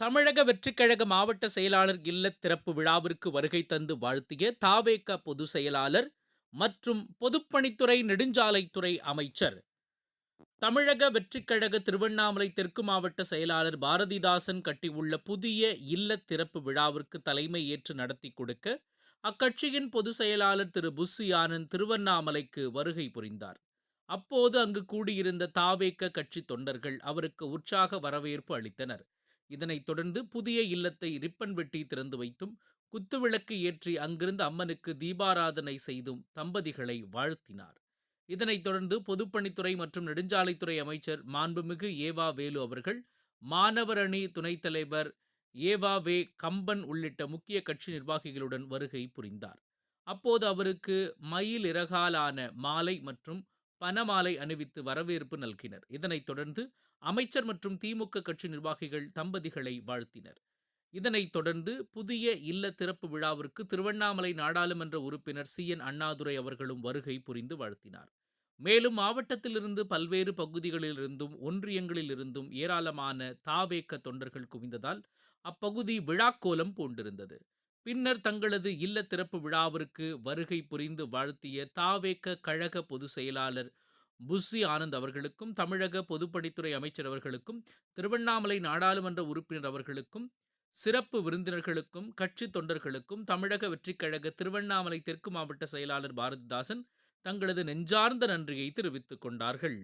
தமிழக வெற்றிக்கழக மாவட்ட செயலாளர் இல்லத் திறப்பு விழாவிற்கு வருகை தந்து வாழ்த்திய தாவேக பொதுச் செயலாளர் மற்றும் பொதுப்பணித்துறை நெடுஞ்சாலைத்துறை அமைச்சர். தமிழக வெற்றிக்கழக திருவண்ணாமலை தெற்கு மாவட்ட செயலாளர் பாரதிதாசன் கட்டியுள்ள புதிய இல்லத் திறப்பு விழாவிற்கு தலைமை ஏற்று நடத்தி கொடுக்க அக்கட்சியின் பொதுச் செயலாளர் திரு. புஸ்ஸி ஆனந்த் திருவண்ணாமலைக்கு வருகை புரிந்தார். அப்போது அங்கு கூடியிருந்த தாவேக்க கட்சி தொண்டர்கள் அவருக்கு உற்சாக வரவேற்பு அளித்தனர். இதனைத் தொடர்ந்து புதிய இல்லத்தை ரிப்பன் வெட்டி திறந்து வைத்தும் குத்துவிளக்கு ஏற்றி அங்கிருந்து அம்மனுக்கு தீபாராதனை செய்தும் தம்பதிகளை வாழ்த்தினார். இதனைத் தொடர்ந்து பொதுப்பணித்துறை மற்றும் நெடுஞ்சாலைத்துறை அமைச்சர் மாண்புமிகு ஏவா வேலு அவர்கள் மாணவர் அணி துணைத் தலைவர் ஏவா வே கம்பன் உள்ளிட்ட முக்கிய கட்சி நிர்வாகிகளுடன் வருகை புரிந்தார். அப்போது அவருக்கு மயில் இறகாலான மாலை மற்றும் பனமாலை அணிவித்து வரவேற்பு நல்கினர். இதனைத் தொடர்ந்து அமைச்சர் மற்றும் திமுக கட்சி நிர்வாகிகள் தம்பதிகளை வாழ்த்தினர். இதனைத் தொடர்ந்து புதிய இல்ல திறப்பு விழாவிற்கு திருவண்ணாமலை நாடாளுமன்ற உறுப்பினர் சி. என். அண்ணாதுரை அவர்களும் வருகை புரிந்து வாழ்த்தினார். மேலும் மாவட்டத்திலிருந்து பல்வேறு பகுதிகளிலிருந்தும் ஒன்றியங்களிலிருந்தும் ஏராளமான தாவேக்க தொண்டர்கள் குவிந்ததால் அப்பகுதி விழாக்கோலம் பூண்டிருந்தது. பின்னர் தங்களது இல்ல திறப்பு விழாவிற்கு வருகை புரிந்து வாழ்த்திய தாவேக்க கழக பொதுச் செயலாளர் புஸ்ஸி ஆனந்த் அவர்களுக்கும் தமிழக பொதுப்பணித்துறை அமைச்சர் அவர்களுக்கும் திருவண்ணாமலை நாடாளுமன்ற உறுப்பினர் அவர்களுக்கும் சிறப்பு விருந்தினர்களுக்கும் கட்சி தொண்டர்களுக்கும் தமிழக வெற்றிக் கழக திருவண்ணாமலை தெற்கு மாவட்ட செயலாளர் பாரதிதாசன் தங்களது நெஞ்சார்ந்த நன்றியை தெரிவித்துக் கொண்டார்கள்.